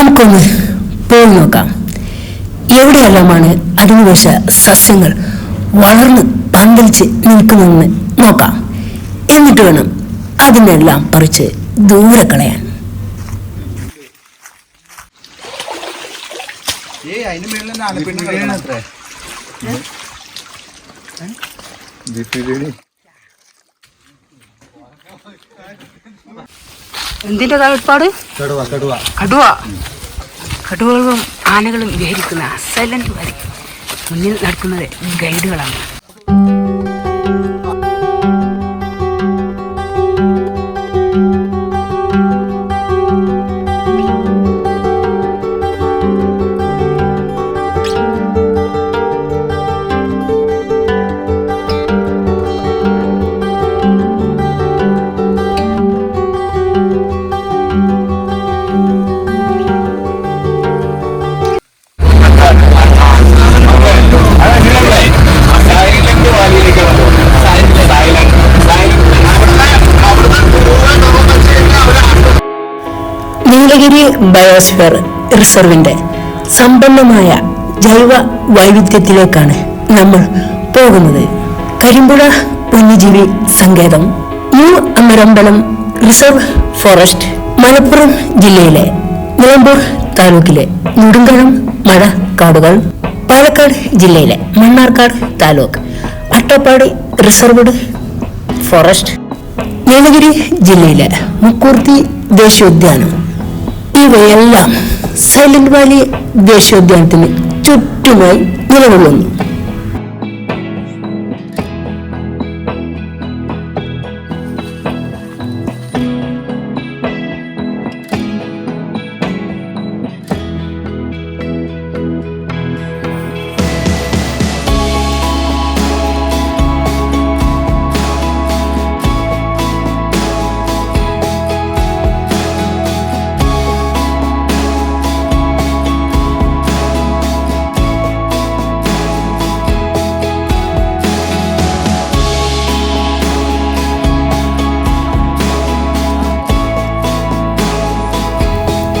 നമുക്കൊന്ന് പോയി നോക്കാം. എവിടെയെല്ലാമാണ് അധിനിവേശ സസ്യങ്ങൾ വളർന്ന് പന്തലിച്ച് നിൽക്കുന്നതെന്ന് നോക്കാം. എന്നിട്ട് വേണം അതിനെല്ലാം പറിച്ച് ദൂരെ കളയാൻ. ഏയ് അതിന് മേളിൽ ആലപ്പിണ്ണ കളിക്കണത്രേ എന്തിന്റെ ഏർപ്പാട് കടുവ കടുവ. കടുവ. കടുവകളും ആനകളും വിഹരിക്കുന്ന സൈലന്റ് വാലി മുന്നിൽ നടക്കുന്നത് ഗൈഡുകളാണ്. ബയോസ്ഫിയർ റിസർവിന്റെ സമ്പന്നമായ ജൈവ വൈവിധ്യത്തിലേക്കാണ് നമ്മൾ പോകുന്നത്. കരിമ്പുഴ വന്യജീവി സങ്കേതം new Amarambalam reserve forest Malappuram ജില്ലയിലെ നിലമ്പൂർ താലൂക്കിലെ നെടുങ്കളം മഴ കാടുകൾ പാലക്കാട് ജില്ലയിലെ മണ്ണാർക്കാട് താലൂക്ക് അട്ടപ്പാടി റിസർവ്ഡ് ഫോറസ്റ്റ് നീലഗിരി ജില്ലയിലെ മുക്കൂർത്തി ദേശീയോദ്യാനം ഇവയെല്ലാം സൈലന്റ് വാലി ദേശീയോദ്യാനത്തിന് ചുറ്റുമായി നിലകൊള്ളുന്നു.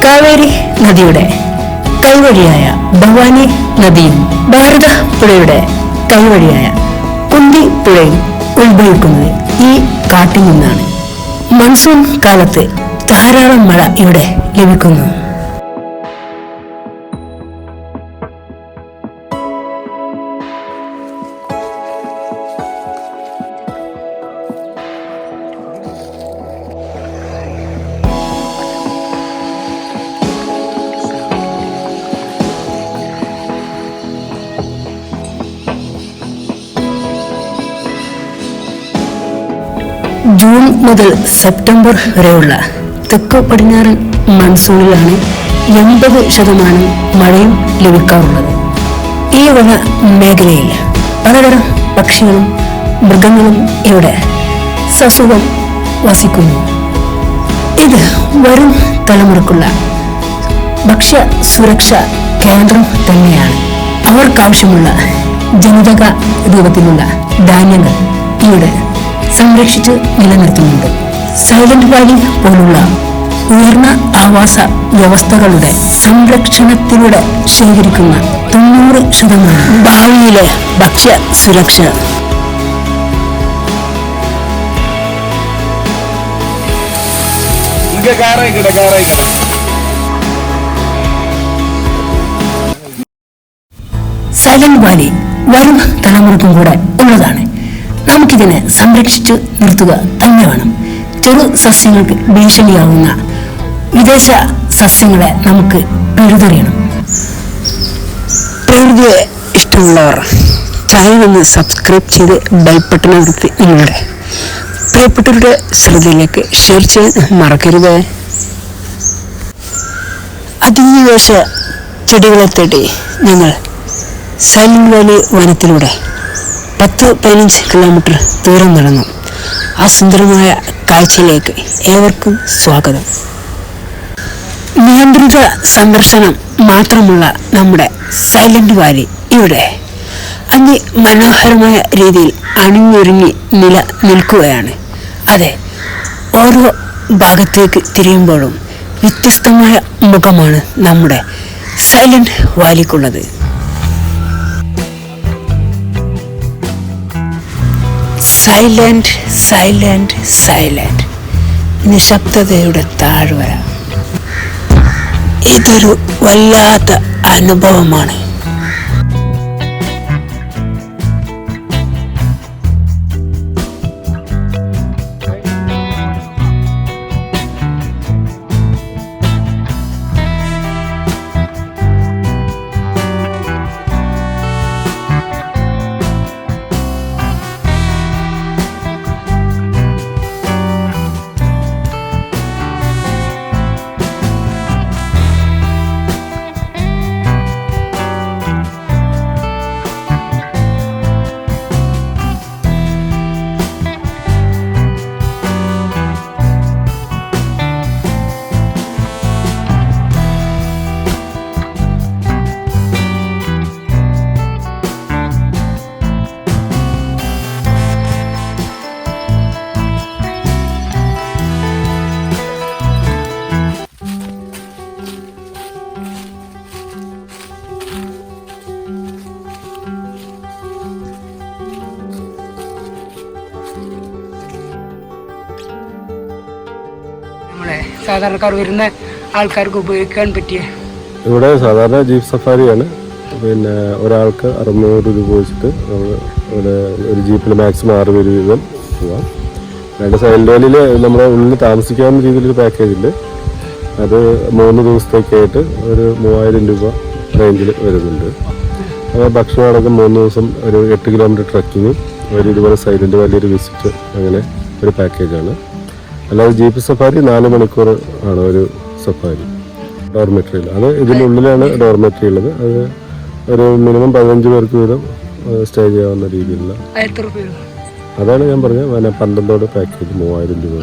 കാവേരി നദിയുടെ കൈവഴിയായ ഭവാനി നദിയും ഭാരത പുഴയുടെ കൈവഴിയായ കുന്തി പുഴയും ഉത്ഭവിക്കുന്നത് ഈ കാട്ടിൽ നിന്നാണ്. മൺസൂൺ കാലത്ത് ധാരാളം മഴ ഇവിടെ ലഭിക്കുന്നു. ജൂൺ മുതൽ സെപ്റ്റംബർ വരെയുള്ള തെക്ക് പടിഞ്ഞാറൻ മൺസൂണിലാണ് എൺപത് ശതമാനം മഴയും ലഭിക്കാറുള്ളത്. ഈ വക മേഖലയിൽ പലതരം പക്ഷികളും മൃഗങ്ങളും ഇവിടെ സസുഖം വസിക്കുന്നു. ഇത് വരും തലമുറക്കുള്ള ഭക്ഷ്യ സുരക്ഷ കേന്ദ്രം തന്നെയാണ്. അവർക്കാവശ്യമുള്ള ജനിതക രൂപത്തിലുള്ള ധാന്യങ്ങൾ ഇവിടെ സംരക്ഷിച്ച് നിലനിർത്തുന്നുണ്ട്. സൈലന്റ് വാലി പോലുള്ള ഉയർന്ന ആവാസ വ്യവസ്ഥകളുടെ സംരക്ഷണത്തിലൂടെ ശേഖരിക്കുന്ന തൊണ്ണൂറ് ശതമാനം ഭാവിയിലെ ഭക്ഷ്യ സുരക്ഷ. സൈലന്റ് വാലി വരും തലമുറയ്ക്കും കൂടെ ഉള്ളതാണ്. നമുക്കിതിനെ സംരക്ഷിച്ചു നിർത്തുക തന്നെ വേണം. ചെറു സസ്യങ്ങൾക്ക് ഭീഷണിയാവുന്ന വിദേശ സസ്യങ്ങളെ നമുക്ക് പിഴുതെറിയണം പ്രകൃതിയെ ഇഷ്ടമുള്ളവർ ചാനൽ ഒന്ന് സബ്സ്ക്രൈബ് ചെയ്ത് ബെൽബട്ടൺ അമർത്തി നിങ്ങളുടെ പ്രിയപ്പെട്ടവരുടെ ശ്രദ്ധയിലേക്ക് ഷെയർ ചെയ്യാൻ മറക്കരുത്. അധിനിവേശ ചെടികളെ തേടി ഞങ്ങൾ സൈലന്റ് വാലി വനത്തിലൂടെ പത്ത് പതിനഞ്ച് കിലോമീറ്റർ ദൂരം നടന്നു. ആ സുന്ദരമായ കാഴ്ചയിലേക്ക് ഏവർക്കും സ്വാഗതം. നിയന്ത്രിത സന്ദർശനം മാത്രമുള്ള നമ്മുടെ സൈലന്റ് വാലി ഇവിടെ. അതിമനോഹരമായ രീതിയിൽ അണിഞ്ഞൊരുങ്ങി നില നിൽക്കുകയാണ്. അതെ ഓരോ ഭാഗത്തേക്ക് തിരിയുമ്പോഴും വ്യത്യസ്തമായ മുഖമാണ് നമ്മുടെ സൈലന്റ് വാലിക്കുള്ളത്. സൈലന്റ് സൈലന്റ് സൈലന്റ് നിശബ്ദതയുടെ താഴ്വര. ഇതൊരു വല്ലാത്ത അനുഭവമാണ്. സാധാരണക്കാർ വരുന്ന ആൾക്കാർക്ക് ഉപയോഗിക്കാൻ പറ്റിയ ഇവിടെ സാധാരണ ജീപ്പ് സഫാരിയാണ്. പിന്നെ ഒരാൾക്ക് അറുന്നൂറ് രൂപ വെച്ചിട്ട് നമ്മൾ ഇവിടെ ഒരു ജീപ്പിൽ മാക്സിമം ആറ് പേര് വീതം പോവാം രണ്ട് സൈലന്റ് വാലിയിൽ നമ്മുടെ ഉള്ളിൽ താമസിക്കാവുന്ന രീതിയിലൊരു പാക്കേജ് ഉണ്ട്. അത് മൂന്ന് ദിവസത്തേക്കായിട്ട് ഒരു മൂവായിരം രൂപ റേഞ്ചിൽ വരുന്നുണ്ട്. ഭക്ഷണം അടക്കം മൂന്ന് ദിവസം ഒരു എട്ട് കിലോമീറ്റർ ട്രക്കിങ്ങും ഒരു ഇതുപോലെ സൈലന്റ് വാലി ഒരു വിസിറ്റ് അങ്ങനെ ഒരു പാക്കേജാണ് അല്ലാതെ ജീപ്പ് സഫാരി നാല് മണിക്കൂർ ആണ് ഒരു സഫാരി. ഡോർമെട്രിയിൽ അത് ഇതിനുള്ളിലാണ് ഡോർമെട്രി ഉള്ളത്. അത് ഒരു മിനിമം പതിനഞ്ച് പേർക്ക് വീതം സ്റ്റേ ചെയ്യാവുന്ന രീതിയിലുള്ള അതാണ് ഞാൻ പറഞ്ഞത്. പന്ത്രണ്ടോടെ പാക്കേജ് മൂവായിരം രൂപ.